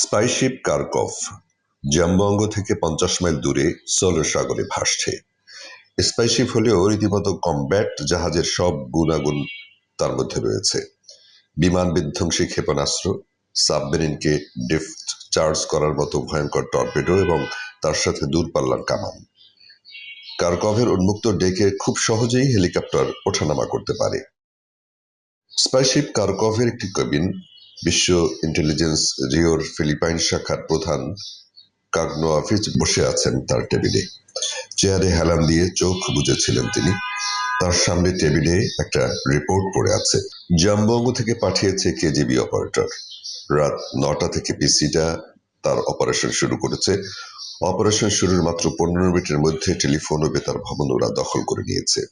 স্পাইশিপ কার্কভ জাম্বঙ্গ থেকে পঞ্চাশ মাইল দূরে সোলার সাগরে ভাসছে। স্পাইশিপ হলেও রীতিমতো কমব্যাট জাহাজের সব গুণাগুণ তার মধ্যে রয়েছে। বিমান বিধ্বংসী ক্ষেপণাস্ত্র, সাবমেরিনকে ডিফট চার্জ করার মতো ভয়ঙ্কর টর্পেডো এবং তার সাথে দূরপাল্লার কামান। কার্কভের উন্মুক্ত ডেকে খুব সহজেই হেলিকপ্টার ওঠানামা করতে পারে। স্পাইশিপ কার্কভের একটি কেবিন বিশ্ব ইন্টেলিজেন্স রিওর ফিলিপাইন শাখার প্রধান কাগনোয়াফিজ বসে আছেন তার টেবিলে। চেয়ারে হেলান দিয়ে চোখ বুঝেছিলেন তিনি। তার সামনে টেবিলে একটা রিপোর্ট পড়ে আছে। জাম্বঙ্গ থেকে পাঠিয়েছে কেজিবি অপারেটর রাত নটা থেকে পিসিটা তার অপারেশন শুরু করেছে। অপারেশন শুরুর মাত্র পনেরো মিনিটের মধ্যে টেলিফোন ও বেতার ভবন ওরা দখল করে নিয়েছে।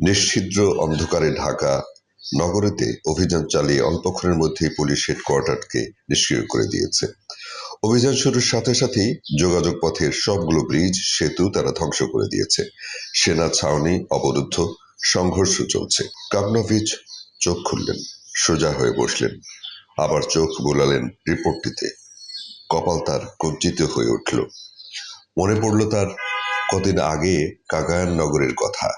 নিশ্ছিদ্র অন্ধকারে ঢাকা নগরীতে অভিযান চালিয়ে অল্পক্ষণের মধ্যেই পুলিশ হেডকোয়ার্টারকে নিষ্ক্রিয় করে দিয়েছে। অভিযান শুরুর সাথে সাথেই যোগাযোগ পথের সবগুলো ব্রিজ, সেতু তারা ধ্বংস করে দিয়েছে। সেনা ছাউনি, অবরুদ্ধ, সংঘর্ষ চলছে। কাবনভিচ চোখ খুললেন, সোজা হয়ে বসলেন। আবার চোখ বোলালেন রিপোর্টটিতে। কপাল তার কঞ্চিত হয়ে উঠল। মনে পড়ল তার কদিন আগে কাগায়ান নগরের কথা।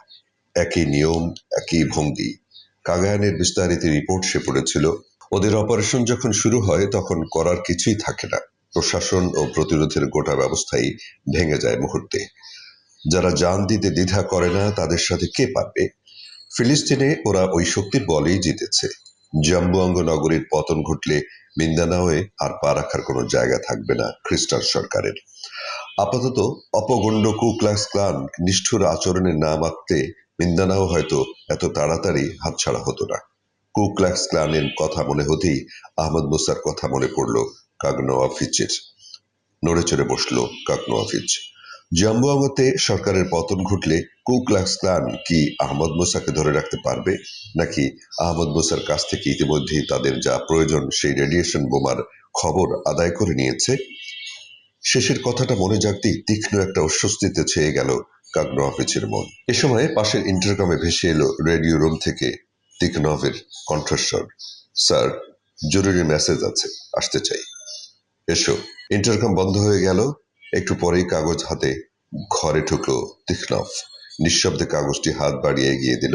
একই নিয়ম, একই ভঙ্গি। কাগায়ানের বিস্তারিত রিপোর্ট সে পড়েছিল। ওদের অপারেশন যখন শুরু হয়, তখন করার কিছুই থাকে না। প্রশাসন ও প্রতিরোধের গোটা ব্যবস্থাই ভেঙে যায় মুহূর্তে। যারা জান দিতে দ্বিধা করে না, তাদের সাথে কে পারবে? ফিলিস্তিনে ওরা ওই শক্তির বলেই জিতেছে। জাম্বুয়াঙ্গ নগরীর পতন ঘটলে মিন্দানাওয়ে আর পা রাখার কোনো জায়গা থাকবে না খ্রিস্টান সরকারের। আপাতত অপগণ্ড কুক্লাস ক্লান নিষ্ঠুর আচরণের নাম আঁকতে মিন্দানাও হয়তো এত তাড়াতাড়ি হাতছাড়া হতো না। কুক্লাক্স ক্লানের কথা মনে হতেই আহমদ মুসার কথা মনে পড়ল কাগনোয়াফিচের নড়ে চড়ে বসল কাগনোয়াফিচ জাম্বুয়াঙ্গতে সরকারের পতন ঘটলে কুক্লাক্স ক্লান কি আহমদ মুসাকে ধরে রাখতে পারবে, নাকি আহমদ মুসার কাছ থেকে ইতিমধ্যেই তাদের যা প্রয়োজন সেই রেডিয়েশন বোমার খবর আদায় করে নিয়েছে? শেষের কথাটা মনে জাগতেই তীক্ষ্ণ একটা অস্বস্তিতে ছেয়ে গেল কাগনোয়াফিচের মন। এ সময় পাশের ইন্টারকমে ভেসে এলো রেডিও রুম থেকে তিকনভের কণ্ঠস্বর। স্যার, জরুরি মেসেজ আছে, আসতে চাই। এসো। ইন্টারকম বন্ধ হয়ে গেল। একটু পরেই কাগজ হাতে ঘরে ঢুকলো তিকনভ নিঃশব্দে কাগজটি হাত বাড়িয়ে এগিয়ে দিল।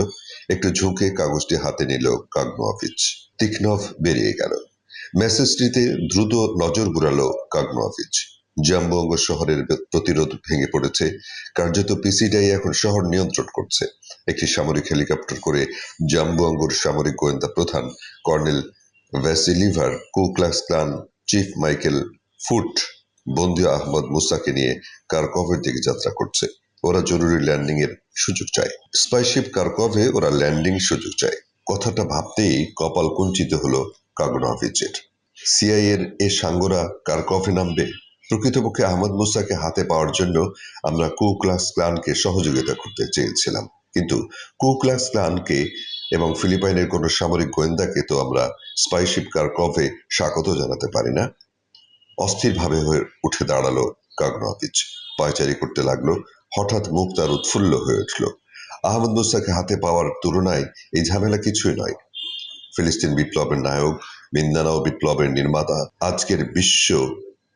একটু ঝুঁকে কাগজটি হাতে নিল কাগনোয়াফিচ তিকনভ বেরিয়ে গেল। মেসেজটিতে দ্রুত নজর ঘুরালো কাগনোয়াফিচ জাম্বঙ্গ শহরের প্রতিরোধ ভেঙে পড়েছে। কার্যত পিসিডাই এখন শহর নিয়ন্ত্রণ করছে। একটি সামরিক হেলিকপ্টার করে জাম্বুয়াঙ্গুর সামরিক গোয়েন্দা প্রধান colonel ভ্যাসিলিভার Ku Klux Klan chief Michael Foot বন্দি আহমদ মুসাকে নিয়ে কারকভের দিকে যাত্রা করছে। ওরা জরুরি ল্যান্ডিং এর সুযোগ চায়। স্পাইশিপ কারকভে ওরা ল্যান্ডিং সুযোগ চায়। কথাটা ভাবতেই কপাল কুঞ্চিত হলো কাগনাভিচের। সিআই এর এ সাঙ্গরা কারকভে নামবে। প্রকৃতপক্ষে আহমদ মুসাকে হাতে পাওয়ার জন্য আমরা কু ক্লাস ক্লানকে সহযোগিতা করতে চেয়েছিলাম। কিন্তু কু ক্লাস ক্লানকে এবং ফিলিপাইনের কোনো সামরিক গোয়েন্দাকে তো আমরা স্পাইশিপ কার কভে স্বাগত জানাতে পারি না। অস্থিরভাবে হয়ে উঠে দাঁড়াল কাগনাপিচ পায়চারি করতে লাগল, হঠাৎ মুখ তার উৎফুল্ল হয়ে উঠল। আহমদ মুসাকে হাতে পাওয়ার তুলনায় এই ঝামেলা কিছুই নয়। ফিলিস্তিন বিপ্লবের নায়ক মিন্দানাও বিপ্লবের নির্মাতা, আজকের বিশ্ব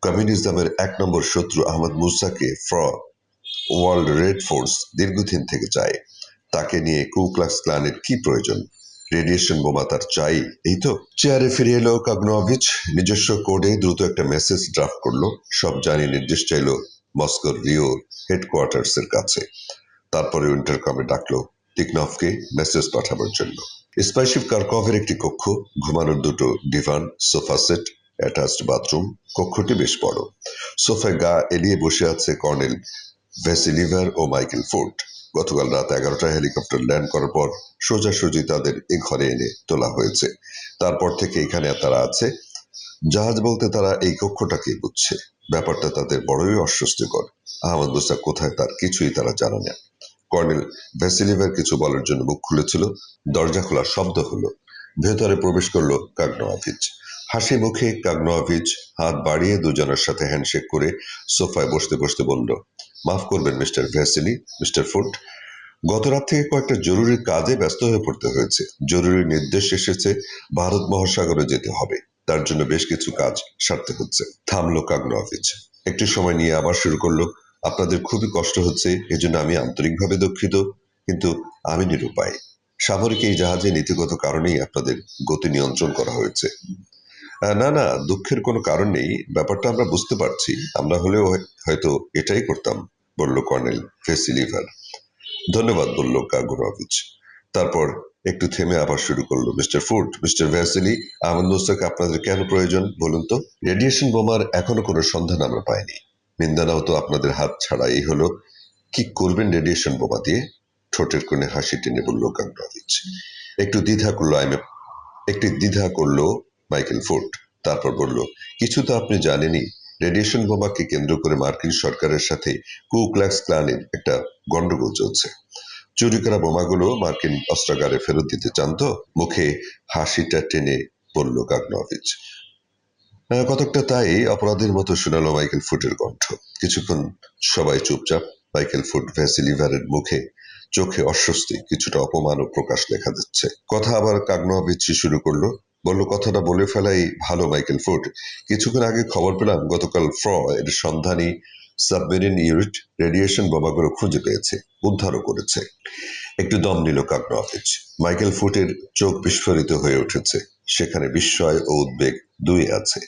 কমিউনিজমের এক নম্বর শত্রু আহমদ মুসাকে ফ্র ওয়ার্ল্ড রেড ফোর্স দীর্ঘদিন থেকে চায়। তাকে নিয়ে কুক্লাক্স ক্লানের কি প্রয়োজন? রেডিয়েশন বোমা তার চাই। এই তো। চেয়ারে ফিরে এলো কাগনোভিচ নিজস্ব কোডে দ্রুত একটা মেসেজ ড্রাফট করল। সব জানি নির্দেশ চাইলো মস্কোর রিও হেডকোয়ার্টার্স এর কাছে। তারপরে ইন্টারকমে ডাকলো টিকনফকে মেসেজ পাঠাবার জন্য। স্পাইশিপ কার্কভের একটি কক্ষ, ঘুমানোর দুটো divan, sofa set attached bathroom কক্ষটি বেশ বড়। সোফায় গা এলিয়ে বসে আছে কর্নেল ভেসিলিভার ও মাইকেল ফোর্ট। গতকাল রাত এগারোটায় হেলিকপ্টার ল্যান্ড করার পর সোজাসুজি তাদের এ ঘরে এনে তোলা হয়েছে। তারপর থেকে এখানে তারা আছে। জাহাজ বলতে তারা এই কক্ষটাকেই বুঝছে। ব্যাপারটা তাদের বড়ই অস্বস্তিকর। আহমদ মুসা কোথায় তার কিছুই তারা জানে না। কর্নেল ভেসিলিভার কিছু বলার জন্য মুখ খুলেছিল। দরজা খোলার শব্দ হলো। ভেতরে প্রবেশ করল কাগনোয়াভিচ হাসি মুখে কাগনোয়াভিচ হাত বাড়িয়ে দুজনের সাথে হ্যান্ডশেক করে সোফায় বসতে বসতে বলল, মাফ করবেন মিস্টার ভ্যাসিলি, মিস্টার ফুট। গত রাত থেকে কয়েকটা জরুরি কাজে ব্যস্ত হয়ে পড়তে হয়েছে। জরুরি নির্দেশ এসেছে, ভারত মহাসাগরে যেতে হবে। তার জন্য বেশ কিছু কাজ সারতে হচ্ছে। থামলো কাগনোভিচ একটু সময় নিয়ে আবার শুরু করল, আপনাদের খুবই কষ্ট হচ্ছে, এজন্য আমি আন্তরিকভাবে দুঃখিত, কিন্তু আমি নিরুপায়। সামরিক এই জাহাজে নীতিগত কারণেই আপনাদের গতি নিয়ন্ত্রণ করা হয়েছে। না না, দুঃখের কোনো কারণ নেই। ব্যাপারটা আমরা বুঝতে পারছি। আমরা হলেও হয়তো এটাই করতাম, বলল কর্নেল ফেসিলিভার। ধন্যবাদ, বলল কাগুরভিচ। তারপর একটু থেমে আবার শুরু করল mister Foot, mister Vaseli, Ahmad Mustaq আপনাদের কেন প্রয়োজন বলুন তো? রেডিয়েশন বোমার এখনও কোনো সন্ধান আমরা পাইনি। মিন্দানাও তো আপনাদের হাত ছাড়া এই হলো। কি করবেন রেডিয়েশন বোমা দিয়ে? ঠোঁটের কোণে হাসি টেনে বলল কাগ্রাভিচ। একটু দ্বিধা করল আইমে একটি দ্বিধা করল মাইকেল ফোর্ট তারপর বলল, কিছু তো আপনি জানেনই রেডিয়েশন বোমাকে কেন্দ্র করে মার্কিন সরকারের সাথে কুক্লাক্স ক্লানের একটা গন্ডগোল চলছে। চুরি করা বোমাগুলো মার্কিন অস্ত্রাগারে ফেরত দিতে চান তো? মুখে হাসিটা টেনে বলল কাগনোভিচ কতকটা তাই অপরাধের মতো শোনালো মাইকেল ফুটের কণ্ঠ। কিছুক্ষণ সবাই চুপচাপ মাইকেল ফুট ভ্যাসিলিভারের মুখে, চোখে অস্বস্তি, কিছুটা অপমান ও প্রকাশ দেখা যাচ্ছে কথা আবার কাগনোভিচ শুরু করল। বলল, কথাটা বলে ফেলাই ভালো, মাইকেল ফুট কিছুক্ষণ আগে খবর পেলাম গতকাল ফ্র এর সন্ধানী সাবমেরিন ইউনিট রেডিয়েশন বোমাগুলো খুঁজে পেয়েছে, উদ্ধারও করেছে। একটু দম নিল কাগনোভিচ মাইকেল ফুটের চোখ বিস্ফোরিত হয়ে উঠেছে। সেখানে বিস্ময় ও উদ্বেগ দুই আছে।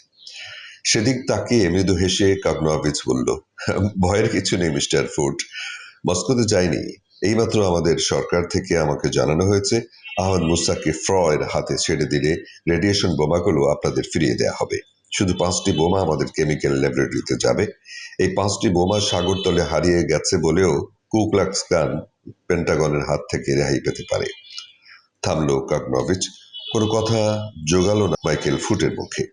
সেদিক তাকিয়ে মৃদু হেসে কাগনোভিচ বলল ভয়ের কিছু নেই, মিস্টার ফুট মস্কোতে যাইনি। এইমাত্র আমাদের সরকার থেকে আমাকে জানানো হয়েছে আহমদ মুসাকে ফ্রয়ের হাতে ছেড়ে দিলে রেডিয়েশন বোমাগুলো আপনাদের ফিরিয়ে দেওয়া হবে। শুধু পাঁচটি বোমা আমাদের কেমিক্যাল ল্যাবরেটরিতে যাবে। এই পাঁচটি বোমা সাগর তলে হারিয়ে গেছে বলেও কুক্লাক্স কান পেন্টাগনের হাত থেকে রেহাই পেতে পারে। থামলো কাগনোভিচ কোনো কথা জোগালো না মাইকেল ফুটের মুখে।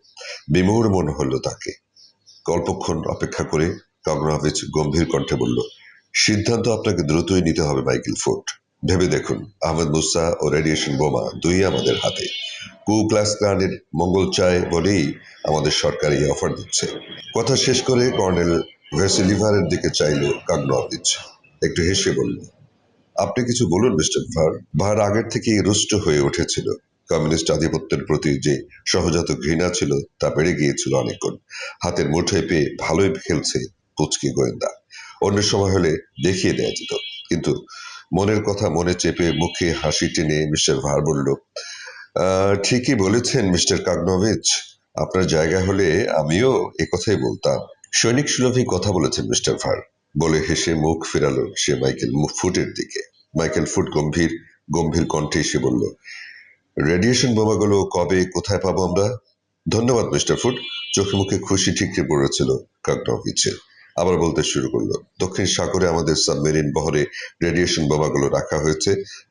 বিমূঢ় মনে হলো তাকে। অল্পক্ষণ অপেক্ষা করে কাগনোভিচ গম্ভীর কণ্ঠে বলল সিদ্ধান্ত আপনাকে দ্রুতই নিতে হবে, মাইকেল ফোর্ট। ভেবে দেখুন, আহমেদ মুসা ও রেডিয়েশন বোমা দুই আমাদের হাতে। কু ক্লাস ক্লানের মঙ্গল চায় বলেই আমাদের সরকার এই অফার দিচ্ছে। কথা শেষ করে কর্নেল ভেসিলিভারের দিকে চাইল দিচ্ছে। একটু হেসে বলল, আপনি কিছু বলুন, মিস্টার ভার। ভার আগের থেকেই রুষ্ট হয়ে উঠেছিল। কমিউনিস্ট আধিপত্যের প্রতি যে সহজাত ঘৃণা ছিল, তা বেড়ে গিয়েছিল অনেকক্ষণ। হাতের মুঠোয় পেয়ে ভালোই খেলছে পুচকি গোয়েন্দা। অন্য সময় হলে দেখিয়ে দেয়া যেত। কিন্তু মনের কথা মনে চেপে মুখে হাসি টেনে মিস্টার ভার বলল "আহ, ঠিকই বলেছেন মিস্টার কাগনোভিচ আপনার জায়গা হলে আমিও কথাই বলতাম। সৈনিক সুলভী কথা বলেছেন মিস্টার ভার বলে হেসে মুখ ফেরালো সে মাইকেল ফুটের দিকে। মাইকেল ফুট গম্ভীর গম্ভীর কণ্ঠে এসে বলল রেডিয়েশন বোমাগুলো কবে কোথায় পাবো আমরা? ধন্যবাদ মিস্টার ফুট। চোখে মুখে খুশি ঠিকরে পড়েছিল কাগনোভিচের আবার বলতে শুরু করল, দক্ষিণ সাগরে আমাদের সাবমেরিন বহরে রেডিয়েশন বোমাগুলো রাখা হয়েছে।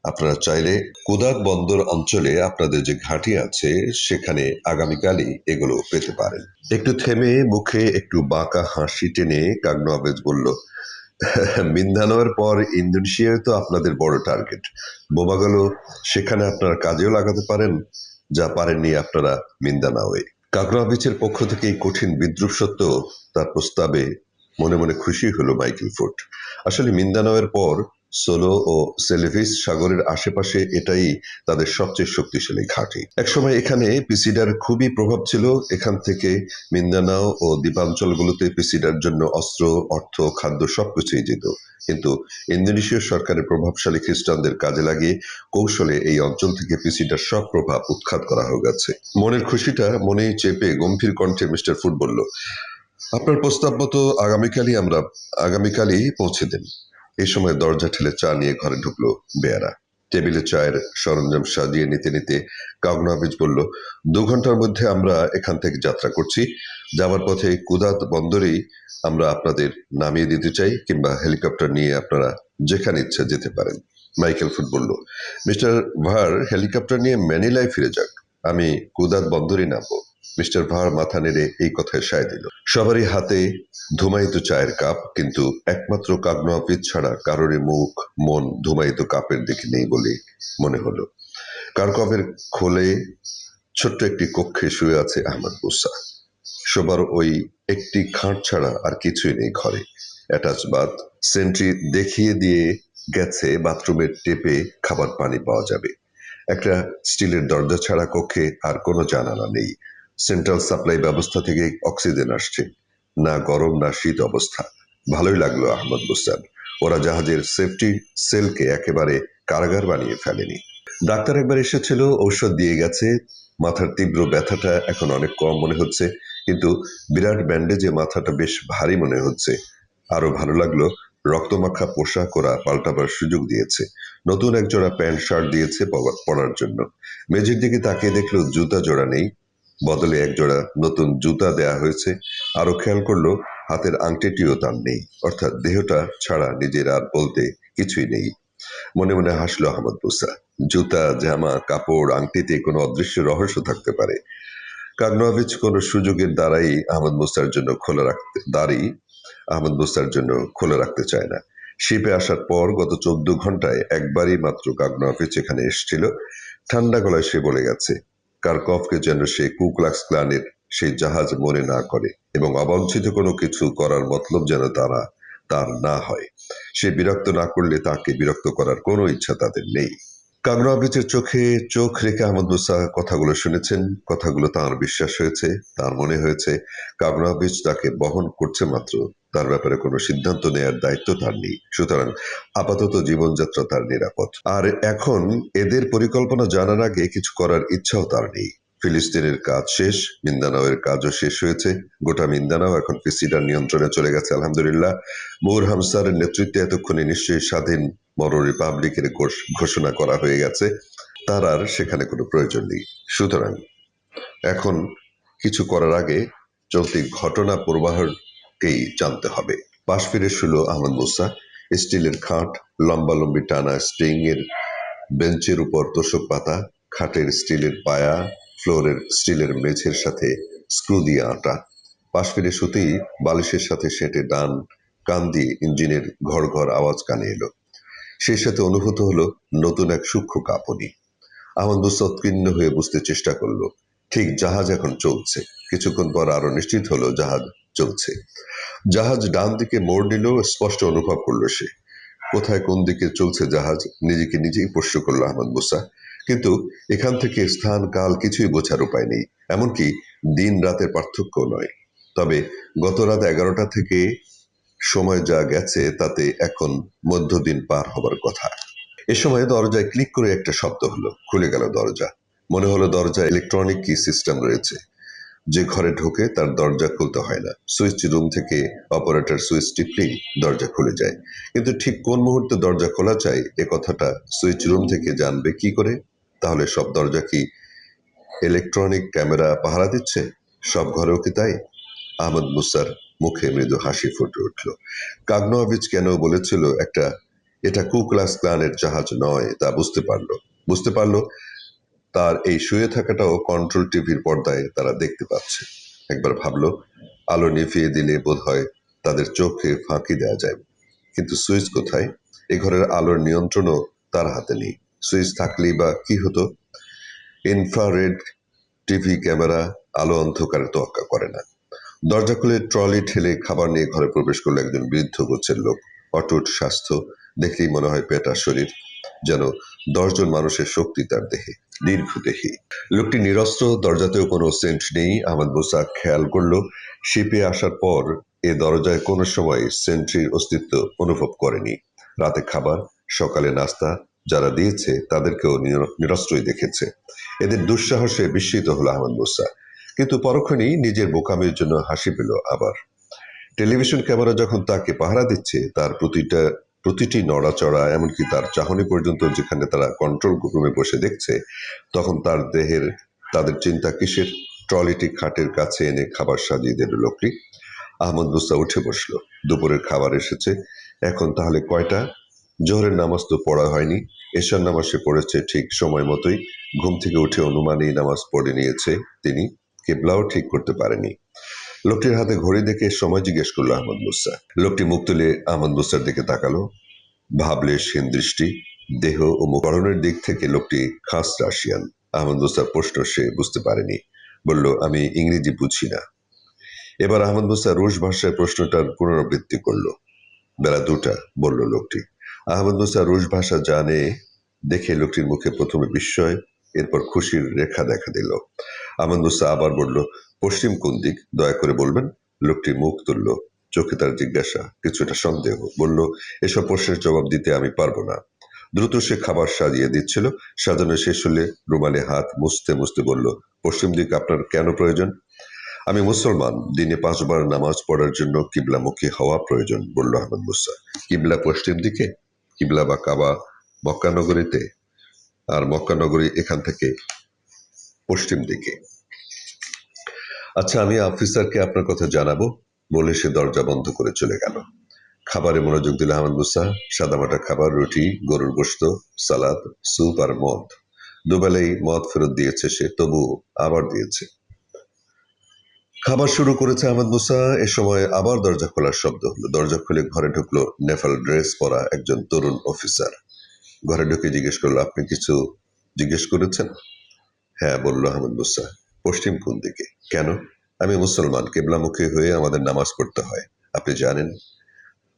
আপনারা চাইলে কুদাক বন্দর অঞ্চলে আপনাদের যে ঘাঁটি আছে, সেখানে আগামীকালই এগুলো পেতে পারেন। একটু থেমে মুখে একটু বাঁকা হাসি টেনে কাগনোভেজ বলল মিন্দানোর পর ইন্দোনেশিয়ায় তো আপনাদের বড় টার্গেট বোমাগুলো সেখানে আপনারা কাজেও লাগাতে পারেন, যা পারেননি আপনারা মিন্দানাওয়ে কাগরাভিচের পক্ষ থেকে এই কঠিন বিদ্রুপ সত্ত্বেও তার প্রস্তাবে মনে মনে খুশি হলো মাইকেল ফুট আসলে মিন্দানাওয়ের পর সোলো ও সেলেভিস সাগরের আশেপাশে এটাই তাদের সবচেয়ে শক্তিশালী ঘাঁটি। একসময় এখানে পিসিডার খুবই প্রভাব ছিল। এখান থেকে মিন্দানাও ও দ্বীপাঞ্চলগুলোতে পিসিডার জন্য অস্ত্র, অর্থ, খাদ্য সবকিছুই যেত। কিন্তু ইন্দোনেশীয় সরকারের প্রভাবশালী খ্রিস্টানদের কাজে লাগিয়ে কৌশলে এই অঞ্চল থেকে পিসিটার সব প্রভাব উৎখাত করা হয়ে গেছে। মনের খুশিটা মনেই চেপে গম্ভীর কণ্ঠে মিস্টার ফুট বলল আপনার প্রস্তাব মতো আগামীকালই আমরা, আগামীকালই পৌঁছে দেন এই সময় দরজা ঠেলে চা নিয়ে ঘরে ঢুকলো বেয়ারা। টেবিলে চায়ের সরঞ্জাম সাজিয়ে নিতে নিতে কাগনাবিজ বলল, দু ঘণ্টার মধ্যে আমরা এখান থেকে যাত্রা করছি। যাওয়ার পথে কুদাত বন্দরেই আমরা আপনাদের নামিয়ে দিতে চাই কিংবা হেলিকপ্টার নিয়ে আপনারা যেখানে ইচ্ছা যেতে পারেন। মাইকেল ফুট বলল, মিস্টার ভার, হেলিকপ্টার নিয়ে ম্যানিলায় ফিরে যাক। আমি কুদাত বন্দরে নামবো। মিস্টার ভার মাথা নেড়ে এই কথায় সায় দিল। সবারই হাতে ধুমায়িত চায়ের কাপ, কিন্তু একমাত্র কাগনোয়াপিত ছাড়া কারোরই মুখ, মন ধুমায়িত কাপের দিকে নেই বলে মনে হলো। কারকপের খোলে ছোট্ট একটি কক্ষে শুয়ে আছে আহমদ মুসা। শোবার ওই একটি খাট ছাড়া আর কিছুই নেই ঘরে। অ্যাটাচ বাথ, সেন্ট্রি দেখিয়ে দিয়ে গেছে বাথরুমের টেপে খাবার পানি পাওয়া যাবে। একটা স্টিলের দরজা ছাড়া কক্ষে আর কোনো জানালা নেই। সেন্ট্রাল সাপ্লাই ব্যবস্থা থেকে অক্সিজেন আসছে। না গরম, না শীত অবস্থা। ভালোই লাগল আহমদ বুসার ওরা জাহাজের সেফটি সেলকে একেবারে কারাগার বানিয়ে ফেলেনি। ডাক্তার একবার এসেছিল, ঔষধ দিয়ে গেছে। মাথার তীব্র ব্যথাটা এখন অনেক কম মনে হচ্ছে। কিন্তু বিরাট ব্যান্ডেজে মাথাটা বেশ ভারী মনে হচ্ছে। আরও ভালো লাগল, রক্তমাখা পোশাক ওরা পাল্টাবার সুযোগ দিয়েছে। নতুন এক জোড়া প্যান্ট শার্ট দিয়েছে পরার জন্য। মেঝের দিকে তাকিয়ে দেখল জুতা জোড়া নেই। বদলে এক জোড়া নতুন জুতা দেয়া হয়েছে। আরও খেয়াল করল, হাতের আংটিটিও তার নেই। অর্থাৎ দেহটা ছাড়া নিজের আর বলতে কিছুই নেই। মনে মনে হাসলো আহমদ মুসা। জুতা, জামা, কাপড়, আংটিতে কোনো অদৃশ্য রহস্য থাকতে পারে। কাগনোভিচ কোনো সুযোগের দ্বারাই আহমদ মুসার জন্য খোলা রাখতে দাঁড়ি আহমদ মুসার জন্য খোলা রাখতে চায় না। শিপে আসার পর গত চোদ্দ ঘন্টায় একবারই মাত্র কাগনোভিচ এখানে এসেছিল। ঠান্ডা গলায় সে বলে গেছে কারকফকে যেন সে কুকলাক্স ক্লানের সেই জাহাজ মনে না করে এবং অবাঞ্ছিত কোনো কিছু করার মতলব যেন তারা, তার না হয়। সে বিরক্ত না করলে তাকে বিরক্ত করার কোনো ইচ্ছা তাদের নেই। কাগনাবিচের চোখে চোখ রেখে আহমদ মুসা কথাগুলো শুনেছেন, কথাগুলো তার বিশ্বাস হয়েছে, তার মনে হয়েছে, কাগনাবিচ তাকে বহন করছে মাত্র তার ব্যাপারে কোনো সিদ্ধান্ত নেয়ার দায়িত্ব তার নেই। সুতরাং আপাতত জীবনযাত্রা তার নিরাপদ। আর এখন এদের পরিকল্পনা জানার আগে কিছু করার ইচ্ছাও তার নেই। ফিলিস্তিনের কাজ শেষ, মিন্দানাওয়ের কাজও শেষ হয়েছে। গোটা মিন্দানাও এখন ফিসিডার নিয়ন্ত্রণে চলে গেছে, আলহামদুলিল্লাহ। মুর হামসারের নেতৃত্বে এতক্ষণে নিশ্চয়ই স্বাধীন মরো রিপাবলিকের ঘোষ- ঘোষণা করা হয়ে গেছে। তার আর সেখানে কোনো প্রয়োজন নেই। সুতরাং এখন কিছু করার আগে চলতি ঘটনা প্রবাহকেই জানতে হবে। পাশ ফিরে শুল আহমদ মুসা। স্টিলের খাট লম্বালম্বি টানা স্প্রিং এর বেঞ্চের উপর তোষক পাতা, খাটের স্টিলের পায়া, ফ্লোরের স্টিলের মেঝের সাথে স্ক্রু দিয়ে আটা। পাশ ফিরে শুতেই বালিশের সাথে সেটে ডান কান দিয়ে ইঞ্জিনের ঘর ঘর আওয়াজ কানে এলো। সেই সাথে অনুভূত হলো নতুন এক সূক্ষ্ম কাঁপনি। আহমদ মুসা উৎকীর্ণ হয়ে বুঝতে চেষ্টা করল, ঠিক জাহাজ এখন চলছে। কিছুক্ষণ পর আরও নিশ্চিত হলো জাহাজ চলছে। জাহাজ ডান দিকে মোড় নিলেও স্পষ্ট অনুভব করল সে। কোথায় কোন দিকে চলছে জাহাজ, নিজেকে নিজেই প্রশ্ন করল আহমদ মুসা। কিন্তু এখান থেকে স্থান, কাল কিছুই বোঝার উপায় নেই। এমনকি দিন রাতের পার্থক্য নয়। তবে গত রাত এগারোটা থেকে সময় যা গেছে, তাতে এখন মধ্যদিন পার হবার কথা। এ সময় দরজায় ক্লিক করে একটা শব্দ হলো। খুলে গেল দরজা। মনে হলো দরজা ইলেকট্রনিক কি সিস্টেম রয়েছে। যে ঘরে ঢোকে তার দরজা খুলতে হয় না। সুইচ রুম থেকে অপারেটর সুইচ টিপলেই দরজা খুলে যায়। কিন্তু ঠিক কোন মুহূর্তে দরজা খোলা চাই, এ কথাটা সুইচ রুম থেকে জানবে কি করে? তাহলে সব দরজা কি ইলেকট্রনিক ক্যামেরা পাহারা দিচ্ছে? সব ঘরেও কি তাই? আহমদ মুসার মুখে মৃদু হাসি ফুটে উঠল। কাগনোভিচ কেন বলেছিল একটা, এটা কুক্লাস ক্লানের জাহাজ নয় তা বুঝতে পারল। বুঝতে পারল তার এই শুয়ে থাকাটাও কন্ট্রোল টিভির পর্দায় তারা দেখতে পাচ্ছে। একবার ভাবলো, আলো নিভিয়ে দিলে বোধ হয় তাদের চোখে ফাঁকি দেওয়া যায়। কিন্তু সুইচ কোথায়? এ ঘরের আলোর নিয়ন্ত্রণও তার হাতে নেই। সুইচ থাকলেই বা কি হতো? ইনফ্রারেড টিভি ক্যামেরা আলো অন্ধকারে তোয়াক্কা করে না। দরজা খুলে ট্রলি ঠেলে খাবার নিয়ে ঘরে প্রবেশ করল একজন বৃদ্ধ গোছের লোক। অটুট স্বাস্থ্য দেখলেই মনে হয় পেটা শরীর, যেন দশজন মানুষের শক্তি তার দেহে। দীর্ঘ দেহে লোকটি নিরস্ত্র, দরজাতেও কোনো সেন্ট নেই। আহমদ মুসা খেয়াল করল, শিপে আসার পর এ দরজায় কোনো সময় সেন্ট্রির অস্তিত্ব অনুভব করেনি। রাতে খাবার, সকালে নাস্তা যারা দিয়েছে, তাদেরকেও নির- নিরস্ত্রই দেখেছে। এদের দুঃসাহসে বিস্মিত হলো আহমদ মুসা। কিন্তু পরক্ষণেই নিজের বোকামির জন্য হাসি পেল আবার। টেলিভিশন ক্যামেরা যখন তাকে পাহারা দিচ্ছে, তার প্রতিটা প্রতিটি নড়াচড়া, এমনকি তার চাহনি পর্যন্ত যেখানে তারা কন্ট্রোল রুমে বসে দেখছে, তখন তার দেহের, তাদের চিন্তা কিসের? ট্রলিটি খাটের কাছে এনে খাবার সাজিয়ে দিল লোকটি। আহমদ মুসা উঠে বসল। দুপুরের খাবার এসেছে। এখন তাহলে কয়টা? জোহরের নামাজ তো পড়া হয়নি। এশার নামাজ সে পড়েছে ঠিক সময় মতোই। ঘুম থেকে উঠে অনুমানেই নামাজ পড়ে নিয়েছে তিনি। কেবলাও ঠিক করতে পারেনি। লোকটির হাতে ঘড়ি দেখে সময় জিজ্ঞেস করল আহমদ মুসা। লোকটি মুখ তুলে আহমদ মুসার দিকে তাকালো। ভাবলে সেন দৃষ্টি, দেহ ও মুখরণের দিক থেকে লোকটি খাস রাশিয়ান। আহমদ মুসার প্রশ্ন সে বুঝতে পারেনি। বলল, আমি ইংরেজি বুঝি না। এবার আহমদ মুসা রুশ ভাষায় প্রশ্নটার পুনরাবৃত্তি করল। বেলা দুটা, বলল লোকটি। আহমদ মুসা রুশ ভাষা জানে, দেখে লোকটির মুখে প্রথমে বিস্ময়, এরপর খুশির রেখা দেখা দিল। মুসা আবার বলল, পশ্চিম কোন দিক? দয়া করে বলবেন। লোকটি মুখ তুলল, চোখে তার জিজ্ঞাসা, কিছুটা সন্দেহ। বলল, এসব প্রশ্নের জবাব দিতে আমি পারব না। দ্রুত সে খাবার সাজিয়ে দিচ্ছিল। সাজানো শেষ হলে রুমালে হাত মুছতে মুছতে বলল, পশ্চিম দিক আপনার কেন প্রয়োজন? আমি মুসলমান, দিনে পাঁচবার নামাজ পড়ার জন্য কিবলামুখী হওয়া প্রয়োজন, বলল আহমদ মুসা। কিবলা পশ্চিম দিকে? কিবলা বা কাবা মক্কানগরীতে? আর মক্কানগরী এখান থেকে পশ্চিম দিকে। আচ্ছা আমি অফিসারকে আপনার কথা জানাব। বলে সে দরজা বন্ধ করে চলে গেল। খাবারে মনোযোগ দিল আহমদ মুসা। সাদামাটা খাবার, রুটি, গরুর গোশত, সালাদ, স্যুপ আর মদ। দুবেলাই মদ ফেরত দিয়েছে সে, তবু আবার দিয়েছে। খাবার শুরু করেছে আহমদ মুসা। এ সময় আবার দরজা খোলার শব্দ হলো। দরজা খুলে ঘরে ঢুকলো নেফাল ড্রেস পরা একজন তরুণ অফিসার ঘরে ঢুকে জিজ্ঞেস করল, আপনি কিছু জিজ্ঞেস করেছেন? হ্যাঁ বলল আহমদ মুসা, পশ্চিম কোন দিকে? কেন? আমি মুসলমান, কেবলামুখী হয়ে আমাদের নামাজ পড়তে হয়, আপনি জানেন?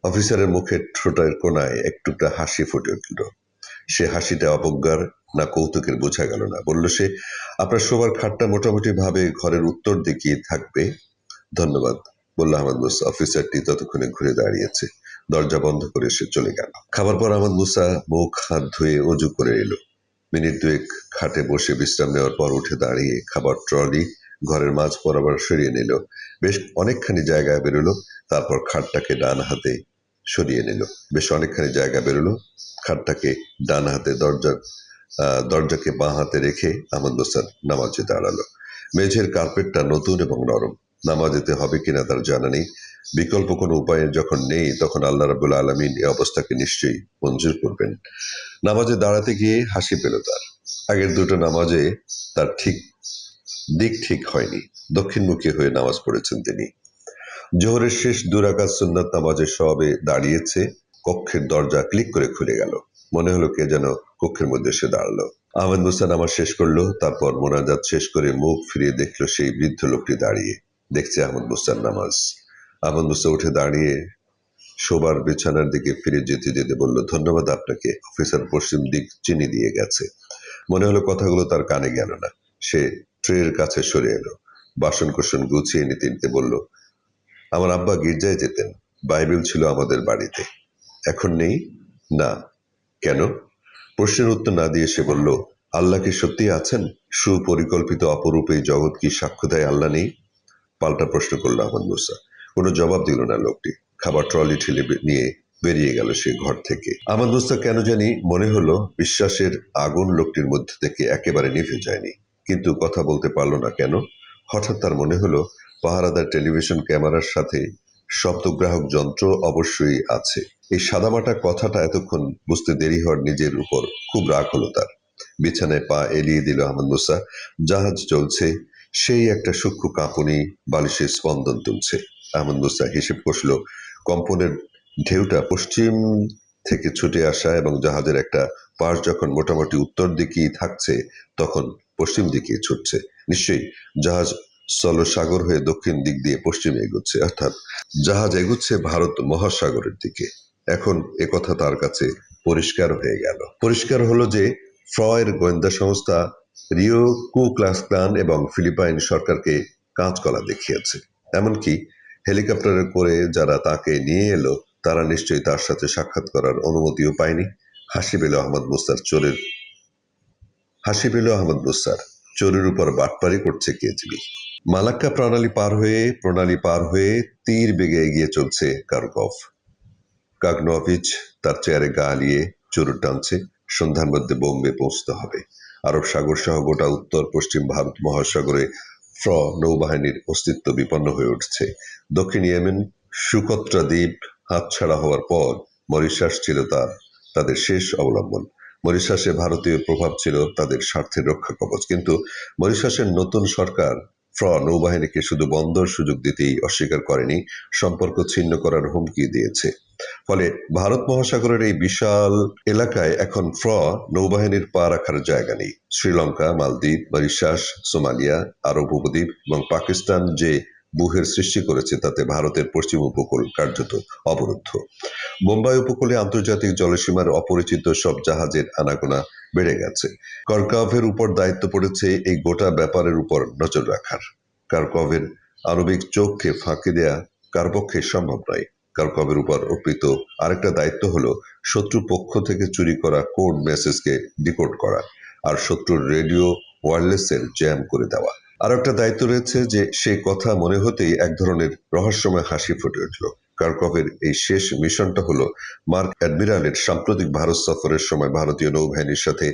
অফিসারের মুখের ঠোঁটের কোনায় একটুকটা হাসি ফুটে উঠল। সে হাসিটা অবজ্ঞার না কৌতুকের বোঝা গেল না। বলল সে, আপনার শোবার খাটটা মোটামুটি ভাবে ঘরের উত্তর দিকে থাকবে? ধন্যবাদ, বলল আহমদ মুসা। অফিসারটি ততক্ষণে ঘুরে দাঁড়িয়েছে। দরজা বন্ধ করে সে চলে গেল। খাবার পর আহমদ মুসা মুখ, হাত ধুয়ে অজু করে এলো। মিনিট দুয়েক খাটে বসে বিশ্রাম নেওয়ার পর উঠে দাঁড়িয়ে খাবার ট্রলি ঘরের মাঝ বরাবর সরিয়ে নিল। বেশ অনেকখানি জায়গায় বেরোলো, তারপর খাটটাকে ডান হাতে সরিয়ে নিল। বেশ অনেকখানি জায়গা বেরোলো, খাটটাকে ডান হাতে দরজার দরজাকে বাঁ হাতে রেখে আহমদ মোসার নামাজে দাঁড়াল। মেঝের কার্পেটটা নতুন এবং নরম। নামাজেতে হবে কিনা তার জানা নেই। বিকল্প কোনো উপায় যখন নেই, তখন আল্লাহ রাবুল আলমিন এই অবস্থাকে নিশ্চয়ই মঞ্জুর করবেন। নামাজে দাঁড়াতে গিয়ে হাসি পেল তার। আগের দুটো নামাজে তার ঠিক দিক ঠিক হয়নি। দক্ষিণমুখী হয়ে নামাজ পড়েছেন তিনি। জোহরের শেষ দুরাকাত সুন্নাত নামাজে সবে দাঁড়িয়েছে, কক্ষের দরজা ক্লিক করে খুলে গেল। মনে হলো কে যেন কক্ষের মধ্যে এসে দাঁড়াল। আহমেদ মুসা আমার শেষ করল, তারপর মোনাজাত শেষ করে মুখ ফিরিয়ে দেখল সেই বৃদ্ধ লোকটি দাঁড়িয়ে। দেখছে আহমদ মুসার নামাজ। আহমদ মুসা উঠে দাঁড়িয়ে শোবার বিছানার দিকে ফিরে যেতে যেতে বলল, ধন্যবাদ আপনাকে, অফিসার পশ্চিম দিক চিনি দিয়ে গেছে। মনে হলো কথাগুলো তার কানে গেল না। সে ট্রের কাছে সরে এলো বাসন কোসন গুছিয়ে নিতে নিতে বলল, আমার আব্বা গির্জায় যেতেন, বাইবেল ছিল আমাদের বাড়িতে। এখন নেই? না। কেন? প্রশ্নের উত্তর না দিয়ে সে বলল, আল্লাহ কি সত্যি আছেন? সুপরিকল্পিত অপরূপ জগৎ কি সাক্ষ্য দেয় আল্লাহ নেই? পাল্টা প্রশ্ন করল আহমদ মুসা। কোনো জবাব দিল না লোকটি। খাবার ট্রলি ঠেলে নিয়ে বেরিয়ে গেল সে ঘর থেকে। আহমদ মুস্তা কেন জানি মনে হলো বিশ্বাসের আগুন লোকটির মধ্যে থেকে একেবারে নিভে যায়নি। কিন্তু কথা বলতে পারল না কেন? হঠাৎ তার মনে হলো পাহারাদার টেলিভিশন ক্যামেরার সাথে শব্দগ্রাহক যন্ত্র অবশ্যই আছে। এই সাদামাটা কথাটা এতক্ষণ বুঝতে দেরি হওয়ার নিজের উপর খুব রাগ হলো তার। বিছানায় পা এলিয়ে দিল আহমদ মুসা। জাহাজ চলছে সেই একটা সূক্ষ্ম কাঁপুনি বালিশে স্পন্দন তুলছে। আহমদ মুসা হিসেব কষল কম্পনের ঢেউটা পশ্চিম থেকে ছুটে আসা এবং জাহাজের একটা পাশ যখন মোটামুটি উত্তর দিকেই থাকছে, তখন পশ্চিম দিকে ছুটছে। নিশ্চয়ই জাহাজ স্থলসাগর হয়ে দক্ষিণ দিক দিয়ে পশ্চিমে এগোচ্ছে, অর্থাৎ জাহাজ এগুচ্ছে ভারত মহাসাগরের দিকে। এখন একথা তার কাছে পরিষ্কার হয়ে গেল। পরিষ্কার হলো যে, ফ্রয়ের গোয়েন্দা সংস্থা রিও কু ক্লাস ক্লান এবং ফিলিপাইন সরকারকে কাঁচকলা দেখিয়েছে। এমনকি হেলিকপ্টারে করে যারা তাকে নিয়ে এলো, তারা নিশ্চয়ই তার সাথে সাক্ষাৎ করার অনুমতিও পায়নি। হাসি আহমদ মুস্তার চোরের হাসি আহমদ মুস্তার চোরের উপর বাটপারি করছে কেজবি। মালাক্কা প্রণালী পার হয়ে প্রণালী পার হয়ে তীর বেগে এগিয়ে চলছে কার্গভ কাগনোভিচ তার চেয়ারে গা আলিয়ে চোর টানছে। সন্ধ্যার মধ্যে বোম্বে পৌঁছতে হবে। আরব সাগর সহ গোটা উত্তর পশ্চিম ভারত মহাসাগরে ফ্র নৌবাহিনীর অস্তিত্ব বিপন্ন হয়ে উঠছে। দক্ষিণ ইয়েমেন সুকত্রা দ্বীপ হাতছাড়া হওয়ার পর মরিশাস ছিল তার, তাদের শেষ অবলম্বন। মরিশাসে ভারতীয় প্রভাব ছিল তাদের স্বার্থের রক্ষা কবচ। কিন্তু মরিশাসের নতুন সরকার ফ্র নৌবাহিনীকে শুধু বন্দর সুযোগ দিতেই অস্বীকার করেনি, সম্পর্ক ছিন্ন করার হুমকি দিয়েছে। ফলে ভারত মহাসাগরের এই বিশাল এলাকায় এখন ফ্র নৌবাহিনীর পা রাখার জায়গা নেই। শ্রীলঙ্কা, মালদ্বীপ, মরিশাস, সোমালিয়া, আরব উপদ্বীপ এবং পাকিস্তান যে বুহের সৃষ্টি করেছে তাতে ভারতের পশ্চিম উপকূল কার্যত অবরুদ্ধ। মুম্বাই উপকূলে আন্তর্জাতিক জলসীমার অপরিচিত সব জাহাজের আনাগোনা বেড়ে গেছে। কার্কাভের উপর দায়িত্ব পড়েছে এই গোটা ব্যাপারের উপর নজর রাখার। কার্কভের আণবিক চোখকে ফাঁকি দেয়া কার পক্ষে সম্ভব নয়। কার্কভের উপর অর্পিত আরেকটা দায়িত্ব হলো শত্রু পক্ষ থেকে চুরি করা কোড মেসেজকে ডিকোড করা আর শত্রুর রেডিও ওয়্যারলেসের জ্যাম করে দেওয়া। আর একটা দায়িত্ব রয়েছে যে সেই কথা মনে হতেই এক ধরনের রহস্যময় হাসি ফুটে উঠল। কার্কভের এই শেষ মিশনটা হলো মার্ক অ্যাডমিরালের সাম্প্রতিক ভারত সফরের সময় ভারতীয় নৌবাহিনীর সাথে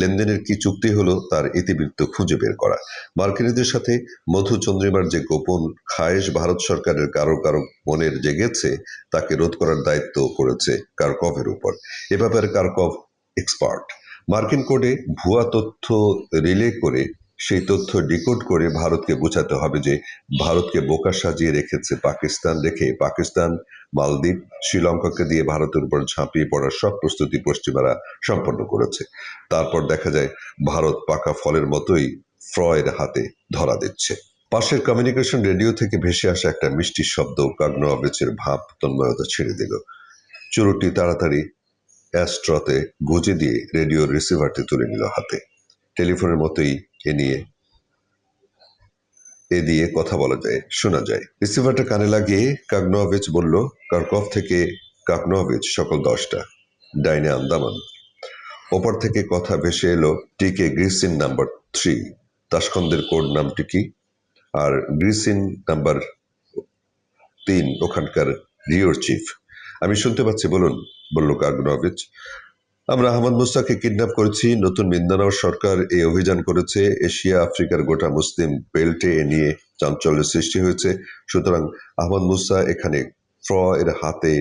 লেনদেনের কি চুক্তি হলো তার ইতিবৃত্ত খুঁজে বের করা। মার্কিনীদের সাথে মধু চন্দ্রিমার যে গোপন খায়েশ ভারত সরকারের কারও কারও মনের জেগেছে তাকে রোধ করার দায়িত্ব করেছে কার্কভের উপর। এ ব্যাপারে কার্কভ এক্সপার্ট মার্কিন কোডে ভুয়া তথ্য রিলে করে সেই তথ্য ডিকোড করে ভারতকে বোঝাতে হবে যে ভারতকে বোকা সাজিয়ে রেখেছে পাকিস্তান রেখে পাকিস্তান, মালদ্বীপ, শ্রীলঙ্কাকে দিয়ে ভারতের উপর ঝাঁপিয়ে পড়ার সব প্রস্তুতি পশ্চিমারা সম্পন্ন করেছে। তারপর দেখা যায় ভারত পাকা ফলের মতোই ফ্রয়ের হাতে ধরা দিচ্ছে। পাশের কমিউনিকেশন রেডিও থেকে ভেসে আসা একটা মিষ্টি শব্দ কাগ্নোয়াবেচের ভাব তন্ময়তা ছেড়ে দিল। চুরুটি তাড়াতাড়ি অ্যাস্ট্রতে গুজে দিয়ে রেডিওর রিসিভারটি তুলে নিল হাতে। টেলিফোনের মতোই এ নিয়ে? এ দিয়ে কথা বলা যায়, শোনা যায়। রিসিভারটা কানে লাগিয়ে কাগনোভিচ বলল কার্কভ থেকে কাগনোভিচ সকল দশটা, ডাইনে আন্দামান। ওপর থেকে কথা ভেসে এলো টিকে গ্রিসিন নাম্বার থ্রি তাসকন্দের কোড নামটি কি? আর গ্রিসিন নাম্বার তিন, ওখানকার রিওর চিফ। আমি শুনতে পাচ্ছি, বলুন, বলল কাগনোভিচ আমরা আহমদ মুসাকে কিডন্যাপ করেছি। নতুন মিন্দানাও সরকার এই অভিযান করেছে। এশিয়া, আফ্রিকার গোটা মুসলিম বেল্টে এ নিয়ে চাঞ্চল্যের সৃষ্টি হয়েছে। সুতরাং আহমদ মুসা এখানে ফ্র এর হাতে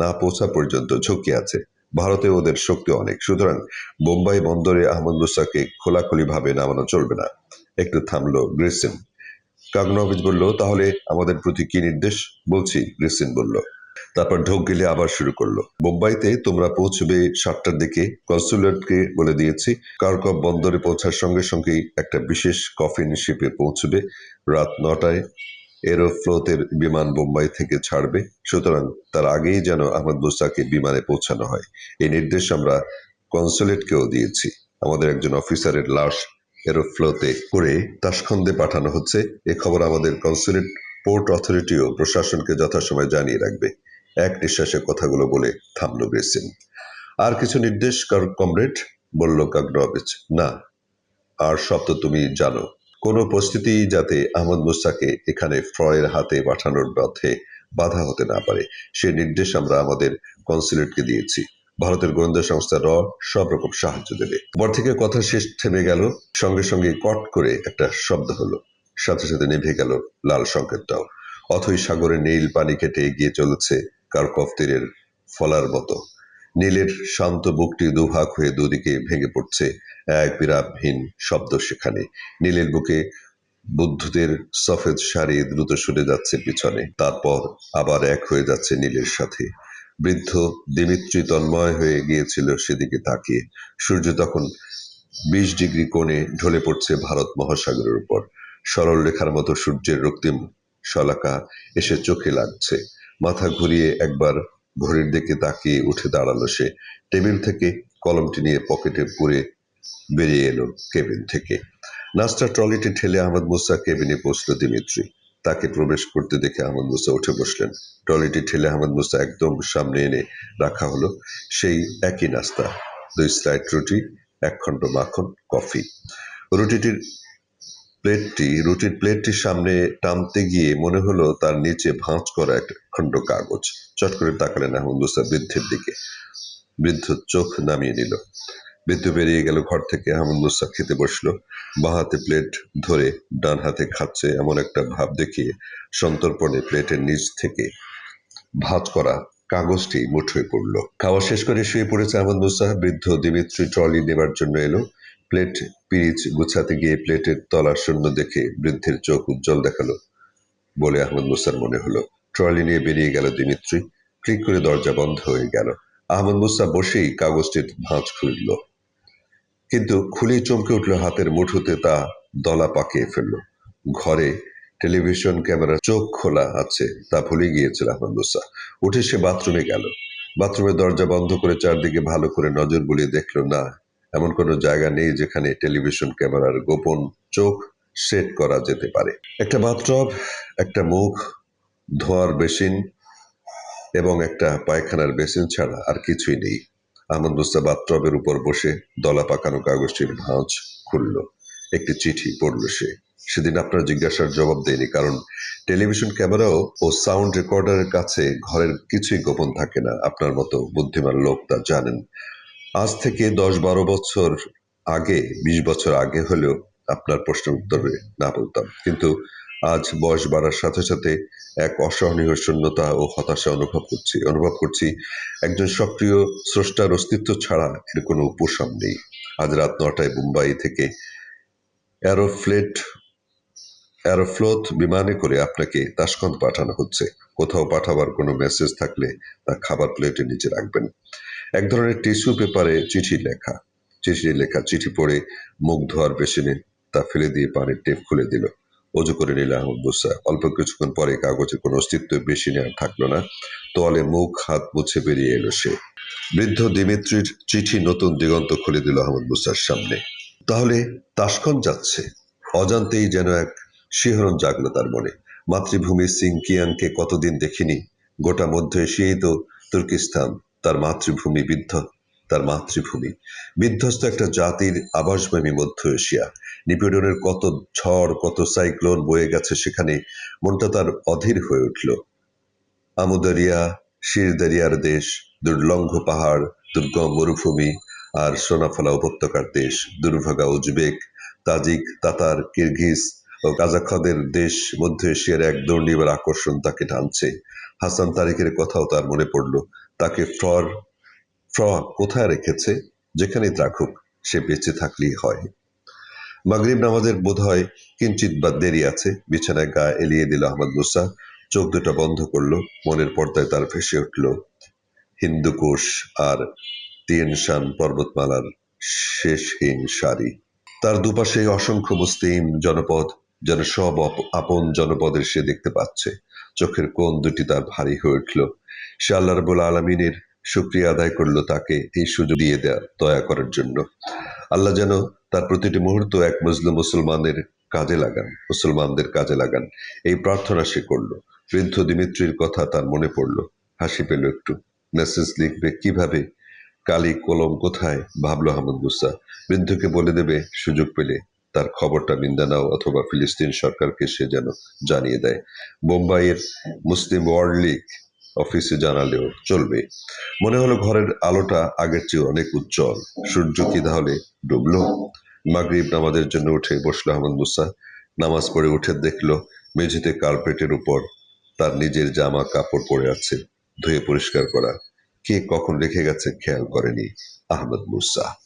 না পৌঁছা পর্যন্ত ঝুঁকি আছে। ভারতে ওদের শক্তি অনেক। সুতরাং বোম্বাই বন্দরে আহমদ মুসাকে খোলাখুলি ভাবে নামানো চলবে না। একটু থামলো গ্রিসিন কাগনোভিচ বলল, তাহলে আমাদের প্রতি কি নির্দেশ? বলছি গ্রিসিন বলল। তারপর ঢোক গেলে আবার শুরু করল। বোম্বাইতে তোমরা পৌঁছবে সাতটার দিকে, কনসুলেটকে বলে দিয়েছি, কারকব বন্দরে পৌঁছার সঙ্গে সঙ্গেই একটা বিশেষ কফিন শিপে পৌঁছবে। রাত নটায় এরোফ্লোতের বিমান বোম্বাই থেকে ছাড়বে, সুতরাং তার আগেই যেন আহমদ মুসাকে বিমানে পৌঁছানো হয়। এই নির্দেশ আমরা কনসুলেটকেও দিয়েছি। আমাদের একজন অফিসারের লাশ এরোফ্লোতে করে তাসখন্দে পাঠানো হচ্ছে। এ খবর আমাদের কনসুলেট পোর্ট অথরিটিও প্রশাসনকে যথাসময় জানিয়ে রাখবে। এক নিঃশ্বাসে কথাগুলো বলে থামল গ্রেসিন আর কিছু নির্দেশ কর, কমরেড, বলল কাগনবিচ না, আর সব তো তুমি জানো। কোনো পরিস্থিতি যাতে আহমদ মুসাকে এখানে ফ্রয়ের হাতে পাঠানোর পথে বাধা হতে না পারে, সে নির্দেশ আমরা আমাদের কনসুলেটকে দিয়েছি। ভারতের গোয়েন্দা সংস্থা র সব রকম সাহায্য দেবে। পর থেকে কথা শেষ থেমে গেল, সঙ্গে সঙ্গে কট করে একটা শব্দ হলো। সাথে সাথে নিভে গেল লাল সংকেতটাও। অথই সাগরে নীল পানি কেটে এগিয়ে চলেছে কারকফ তীরের ফলার মতো। নীলের শান্ত বুকটি দুভাগ হয়ে দুদিকে ভেঙে পড়ছে। এক বিরামহীন শব্দ সেখানে। নীলের বুকে বুদ্ধদের সফেদ শাড়ি দ্রুত সরে যাচ্ছে পিছনে। তারপর আবার এক হয়ে যাচ্ছে নীলের সাথে। বৃদ্ধ দিমিত্রি তন্ময় হয়ে গিয়েছিল সেদিকে তাকিয়ে। সূর্য তখন বিশ ডিগ্রি কোণে ঢলে পড়ছে ভারত মহাসাগরের উপর। সরল রেখার মতো সূর্যের রক্তিম শলাকা এসে চোখে লাগছে। মাথা ঘুরিয়ে একবার ঘড়ির দিকে তাকিয়ে উঠে দাঁড়াল সে। টেবিল থেকে কলমটি নিয়ে পকেটে পুরে বেরিয়ে এলো কেবিন থেকে। নাস্তা ট্রলিটি ঠেলে আহমদ মুসা কেবিনে পৌঁছলো দিমিত্রি। তাকে প্রবেশ করতে দেখে আহমদ মুসা উঠে বসলেন। ট্রলিটি ঠেলে আহমদ মুসা একদম সামনে এনে রাখা হলো সেই একই নাস্তা। দুই স্লাইড রুটি, এক খণ্ড মাখন, কফি। রুটিটির প্লেটটি, রুটির প্লেটটির সামনে টানতে গিয়ে মনে হলো তার নিচে ভাঁজ করা এক খণ্ড কাগজ। চট করে তাকালেন আহমদ মুসা বৃদ্ধের দিকে। বৃদ্ধ চোখ নামিয়ে নিল। বৃদ্ধ বেরিয়ে গেল ঘর থেকে আহমদ খেতে বসল। বাঁ হাতে প্লেট ধরে ডান হাতে খাচ্ছে এমন একটা ভাব দেখিয়ে সন্তর্পণে প্লেটের নিচ থেকে ভাঁজ করা কাগজটি মুঠোয় পড়ল। খাওয়া শেষ করে শুয়ে পড়েছে আহমদ মুসা বৃদ্ধ দিমিত্রি ট্রলি নেবার জন্য এলো। প্লেট পিরিচ গুছাতে গিয়ে প্লেটের তলা শূন্য দেখে বৃদ্ধের চোখ উজ্জ্বল দেখাল বলে আহমদ মুসার মনে হলো। ট্রলি নিয়ে বেরিয়ে গেল দিমিত্রি। ক্লিক করে দরজা বন্ধ হয়ে গেল। আহমদ মুসা বসেই কাগজটির ভাঁজ খুলল। কিন্তু খুলেই চমকে উঠল হাতের মুঠোতে, তা দলা পাকিয়ে ফেলল। ঘরে টেলিভিশন ক্যামেরা চোখ খোলা আছে, তা ভুলে গিয়েছিল আহমদ মুসা। উঠে সে বাথরুমে গেল। বাথরুমের দরজা বন্ধ করে চারদিকে ভালো করে নজর বুলিয়ে দেখল, না এমন কোনো জায়গা নেই যেখানে টেলিভিশন ক্যামেরার গোপন চোখ সেট করা যেতে পারে। একটা বাথটব, একটা মুখ, ধোয়ার বেসিন এবং একটা পায়খানার বেসিন ছাড়া আর কিছুই নেই। আহমদ বাথটবের উপর বসে দলা পাকানো কাগজটির ভাঁজ খুলল। একটি চিঠি পড়ল সে। সেদিন আপনার জিজ্ঞাসার জবাব দেয়নি, কারণ টেলিভিশন ক্যামেরাও ও সাউন্ড রেকর্ডারের কাছে ঘরের কিছুই গোপন থাকে না। আপনার মতো বুদ্ধিমান লোক তা জানেন। আজ থেকে দশ বারো বছর আগে, বিশ বছর আগে হলেও আপনার প্রশ্নের উত্তরে না বলতাম। কিন্তু আজ বয়স বাড়ার সাথে সাথে এক অসহনীয় শূন্যতা ও হতাশা অনুভব করছি অনুভব করছি। একজন সক্রিয় স্রষ্টার অস্তিত্ব ছাড়া এর কোনো উপশম নেই। আজ রাত নটায় মুম্বাই থেকে অ্যারোফ্লেট, অ্যারোফ্লোত বিমানে করে আপনাকে তাসকন্দ পাঠানো হচ্ছে। কোথাও পাঠাবার কোনো মেসেজ থাকলে তা খাবার প্লেটের নিচে রাখবেন। এক ধরনের টিস্যু পেপারে চিঠি লেখা। চিঠি লেখা, চিঠি পড়ে মুখ ধোয়ার বেসিনে তা ফেলে দিয়ে পানির টেপ খুলে দিল। অজু করে নিল আহমদ বুসা অল্প কিছুক্ষণ পরে কাগজে কোনো অস্তিত্ব বেশি আর থাকল না। তোয়ালে মুখ, হাত মুছে বেরিয়ে এলো সে। বৃদ্ধ দিমিত্রির চিঠি নতুন দিগন্ত খুলে দিল আহমদ মুসার সামনে। তাহলে তাসকন যাচ্ছে। অজান্তেই যেন এক শিহরণ জাগলো তার মনে। মাতৃভূমি সিংকিয়ানকে কতদিন দেখিনি, গোটা মধ্য এশিয়াই তো তুর্কিস্তান। তার মাতৃভূমি বিদ্ধ, তার মাতৃভূমি। বিধ্বস্ত একটা জাতির আবাসভূমি মধ্য এশিয়া। নিপীড়নের কত ঝড়, কত সাইক্লোন বয়ে গেছে সেখানে মনটা তার অধীর হয়ে উঠল। আমুদারিয়া, শিরদারিয়ার দেশ, দুর্লঙ্ঘ পাহাড়, দুর্গম মরুভূমি আর সোনাফলা উপত্যকার দেশ, দুর্ভাগা উজবেক, তাজিক, তাতার, কিরগিজ ও কাজাখদের দেশ মধ্য এশিয়ার এক দুর্নিবার আকর্ষণ তাকে টানছে। হাসান তারিকের কথাও তার মনে পড়ল। তাকে ফ্রর ফ্র কোথায় রেখেছে? যেখানেই রাখুক সে বেঁচে থাকলেই হয়। মাগরিব নামাজের বোধ হয় কিঞ্চিত বা দেরি আছে। বিছানায় গা এলিয়ে দিল আহমদ মুসা। চোখ দুটো বন্ধ করল। মনের পর্দায় তার ভেসে উঠল হিন্দুকুশ আর তিয়েনশান পর্বতমালার শেষহীন সারি তার দুপাশে অসংখ্য মুসলিম জনপদ, যেন সব আপন জনপদের সে দেখতে পাচ্ছে। চোখের কোন দুটি তার ভারী হয়ে উঠল। সে আল্লাহ রবুল আলমিনের শুক্রিয়া আদায় করল তাকে এই সুযোগ দিয়ে দেয়া, দয়া করার জন্য। আল্লাহ যেন তার প্রতিটি মুহূর্ত এক মুসলিম মুসলমানের কাজে লাগান, মুসলমানদের কাজে লাগান। এই প্রার্থনা সে করল। বৃদ্ধ দিমিত্রির কথা তার মনে পড়ল। হাসি পেল একটু। মেসেজ লিখবে কীভাবে? কালি কলম কোথায়? ভাবলো আহমদ গুসা। বৃদ্ধকে বলে দেবে, সুযোগ পেলে তার খবরটা মিন্দানাও অথবা ফিলিস্তিন সরকারকে সে যেন জানিয়ে দেয়। বোম্বাইয়ের মুসলিম ওয়ার্ল্ড লীগ অফিসে জানালেও চলবে। মনে হলো ঘরের আলোটা আগের চেয়ে অনেক উজ্জ্বল। সূর্য কি তাহলে ডুবলো? মাগরিব নামাজের জন্য উঠে বসল আহমদ মুসা। নামাজ পড়ে উঠে দেখল মেঝেতে কার্পেটের উপর তার নিজের জামা কাপড় পরে আছে, ধুয়ে পরিষ্কার করা। কে কখন রেখে গেছে খেয়াল করেনি আহমদ মুসা।